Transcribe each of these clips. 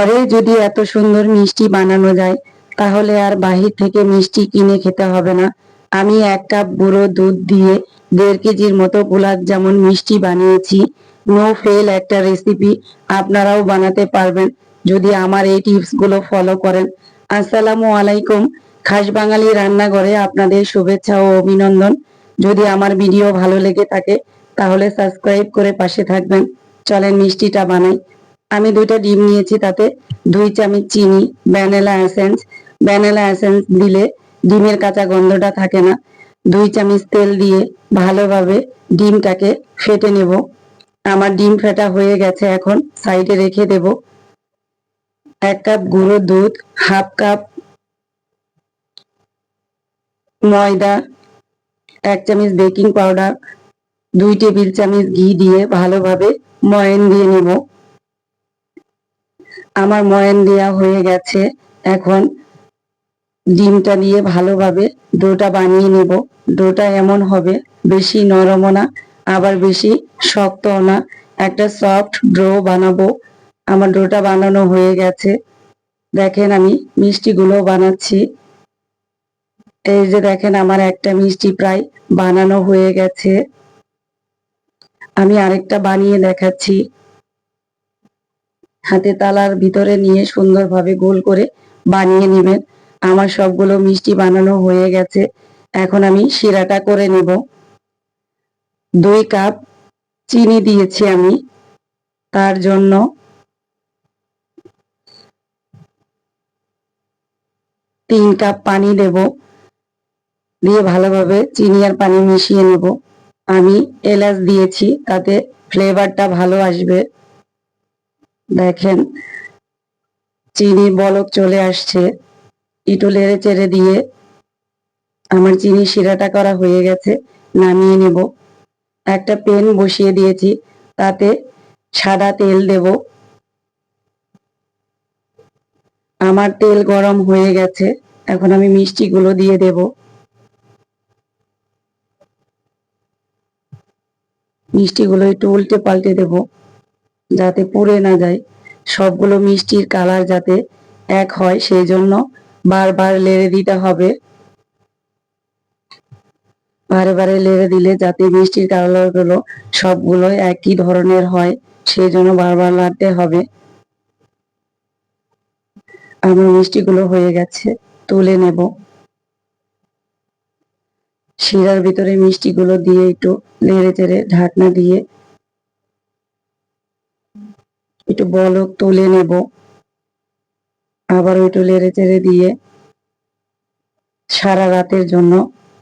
ঘরে যদি এত সুন্দর মিষ্টি বানানো যায়, তাহলে আর বাহির থেকে মিষ্টি কিনে খেতে হবে না। আমি এক কাপ গুঁড়ো দুধ দিয়ে দেড় কেজির মতো গোলাপ জামুন মিষ্টি বানিয়েছি। নো ফেল একটা রেসিপি আপনারাও বানাতে পারবেন, যদি আমার এই টিপসগুলো ফলো করেন। আসসালামু আলাইকুম, খাস বাঙালি রান্নাঘরে আপনাদের শুভেচ্ছা ও অভিনন্দন। যদি আমার ভিডিও ভালো লেগে থাকে, তাহলে সাবস্ক্রাইব করে পাশে থাকবেন। চলেন মিষ্টিটা বানাই। আমি দুইটা ডিম নিয়েছি তাতে। দুই চামচ চিনি, ভ্যানিলা এসেন্স। ভ্যানিলা এসেন্স দিলে ডিমের কাঁচা গন্ধটা থাকে না। দুই চামচ তেল দিয়ে ভালোভাবে ডিমটাকে ফেটে নেব। আমার ডিম ফেটা হয়ে গেছে এখন, সাইডে রেখে দেব। এক কাপ গুঁড়ো দুধ, হাফ কাপ ময়দা, এক চামচ বেকিং পাউডার, দুই টেবিল চামচ ঘি দিয়ে ভালোভাবে ময়ান দিয়ে নেব। আমার ময়ান দেওয়া হয়ে গেছে। এখন ডিমটা দিয়ে ভালোভাবে ডোটা বানিয়ে নেব। ডোটা এমন হবে, বেশি নরমও না, আবার বেশি শক্তও না। একটা সফট ড্রো বানাবো। আমার ডোটা বানানো হয়ে গেছে। দেখেন আমি মিষ্টিগুলো বানাচ্ছি। এই যে দেখেন আমার একটা মিষ্টি প্রায় বানানো হয়ে গেছে। আমি আরেকটা বানিয়ে দেখাচ্ছি। হাতে তালার ভিতরে নিয়ে সুন্দরভাবে গোল করে বানিয়ে নেবেন। আমার সবগুলো মিষ্টি বানানো হয়ে গেছে। এখন আমি শিরাটা করে নেব। দুই কাপ চিনি দিয়েছি আমি। তার জন্য তিন কাপ পানি দেব। দিয়ে ভালোভাবে চিনি আর পানি মিশিয়ে নেব। আমি এলাচ দিয়েছি, তাতে ফ্লেভারটা ভালো আসবে। দেখেন, চিনি বলক চলে আসছে। একটু লেড়ে চেড়ে দিয়ে আমার চিনি শিরাটা করা হয়ে গেছে, নামিয়ে নেব। একটা পেন বসিয়ে দিয়েছি, তাতে সাদা তেল দেব। আমার তেল গরম হয়ে গেছে, এখন আমি মিষ্টিগুলো দিয়ে দেব। মিষ্টিগুলো একটু উল্টে পাল্টে দেব। যাতে পুড়ে না যায়। সবগুলো মিষ্টির কালার যাতে এক হয়, সেই জন্য বারবার লেড়ে দিতে হবে। বারে বারে লেড়ে দিলে যাতে মিষ্টির কালারগুলো সবগুলো একই ধরনের হয়, সেই জন্য বারবার লাড়তে হবে। আমার মিষ্টিগুলো হয়ে গেছে, তুলে নেব। শিরার ভিতরে মিষ্টিগুলো দিয়ে একটু নেড়ে চেড়ে ঢাকনা দিয়ে একটু বলক তুলে নেব। আবার একটু লেড়ে চেড়ে দিয়ে সারা রাতের জন্য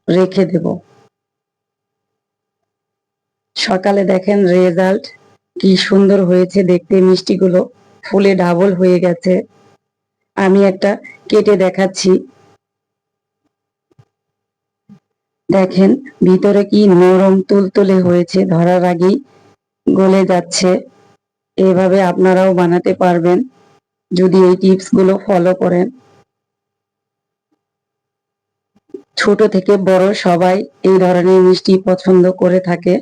রেখে দেব। সকালে দেখেন রেজাল্ট কি সুন্দর হয়েছে দেখতে, মিষ্টিগুলো ফুলে ডাবল হয়ে গেছে। আমি একটা কেটে দেখাচ্ছি। দেখেন ভিতরে কি নরম, তুলতুলে হয়েছে, ধরার আগেই গলে যাচ্ছে। এভাবে আপনারাও বানাতে পারবেন যদি এই টিপসগুলো ফলো করেন। ছোট থেকে বড় সবাই এই ধরনের মিষ্টি পছন্দ করে থাকে।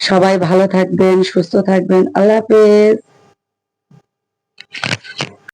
সবাই ভালো থাকবেন, সুস্থ থাকবেন। আল্লাহ হাফেজ।